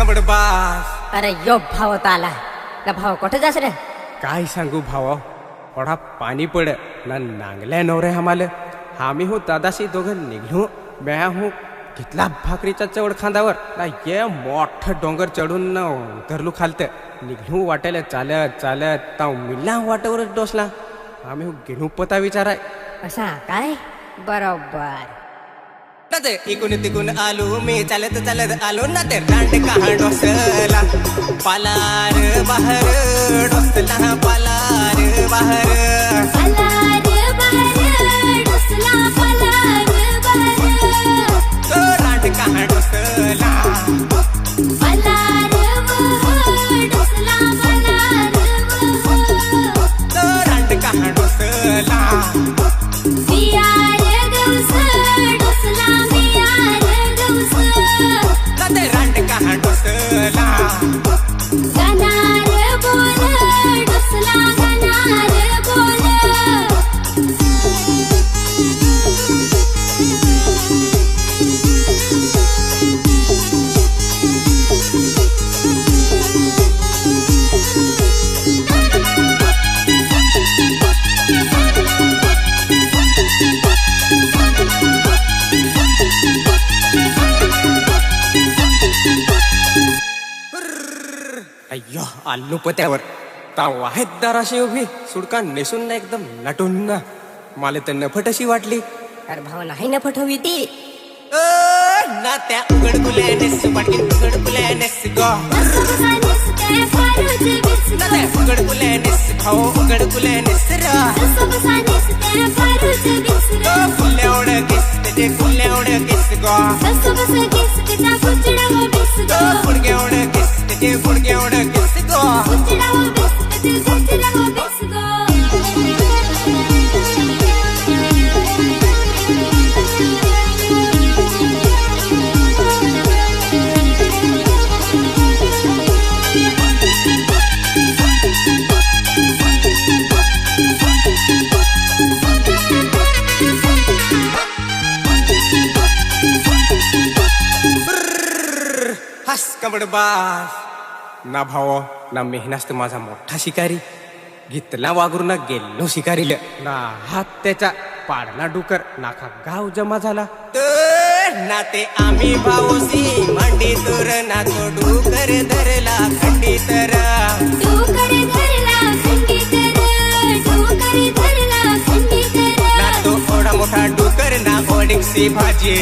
कबडबास अरे यो भाव होता आला ना भाव कुठे जास रे? काय सांगू भावा? थोडा पाणी पड. ना नांगल्या नवरे आम्हाला आम्ही हो दादाशी दोघं निघलो. म्या हो घेतला भाकरीच्या चवड खांदावर. ना ये मोठं डोंगर चढून ना उतरलो खालत. निघलो वाटायला चालत चालत ताव मिला वाटावरच डोसला. आम्ही हो गेलो पता विचाराय. असा काय? बरोबर. ते इकून तिकून आलो मी चालत चालत आलो ना ते रांड कहा डोसला? पालार बाहेर डोसला पालार बाहेर. पलार अय्यो आलू पत्यावर. ताव आहेत दाराशी उभी. सुडका नेसून ना एकदम नटून ना. मला तर नफटशी वाटली. अरे भाऊ नाही नफट हवी ती. ना त्या उघड नेस पाटील उघड नेस गो बसा निसते फारूज ना बिस्को त्या उघड गुल्यानेस भाऊ उघड गुल्यानेस र फुल्ल्या निसते फारूज बिस्को अ, किस त्याचे फुल्यावड किस हस कबडबास ना भाव ना मेहनास्त माझा मोठा शिकारी. घेतला वागरून ना गेलो शिकारीला. ना हात त्याचा पाडला डुकर नाका गाव जमा झाला. ना ते आम्ही भाऊसी मांडी तुर ना तो डुकर धरला खंडी तर तू ना ओढा मोठा डुकर ना ओडिक्सी भाजी.